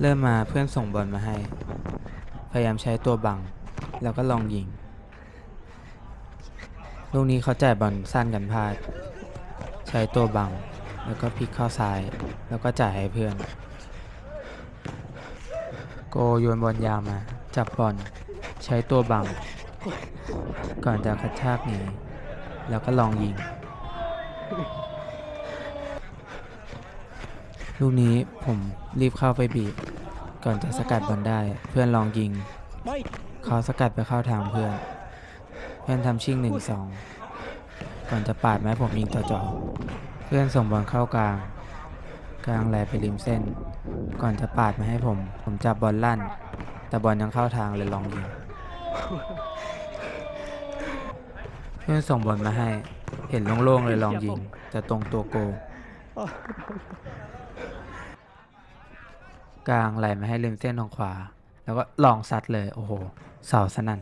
เริ่มมาเพื่อนส่งบอลมาให้ พยายามใช้ตัวบัง แล้วก็ลองยิง ลูกนี้เขาจ่ายบอลสั้นกันพลาด ใช้ตัวบัง แล้วก็พลิกเข้าซ้าย แล้วก็จ่ายให้เพื่อน โกโยนบอลยาวมา จับบอล ใช้ตัวบัง ก่อนจะกระชากหนีแล้วก็ลองยิง ลูกนี้ผมรีบเข้าไปบีบ ก่อนจะสกัดบอลได้ เพื่อนลองยิง เขาสกัดไปเข้าทางเพื่อน เพื่อนทำชิ่งหนึ่งสองก่อนจะปาดแม้ผมยิงจ่อๆเพื่อนส่งบอลเข้ากลาง กลางแหลไปริมเส้น ก่อนจะปาดมาให้ผม ผมจับบอลลั่น แต่บอลยังเข้าทางเลยลองยิง เพื่อนส่งบอลมาให้ เห็นโล่งๆเลยลองยิง แต่ตรงตัวโก กลางไหลมาให้ริมเส้นทางขวา แล้วก็ลองซัดเลย โอ้โห เสาสนั่น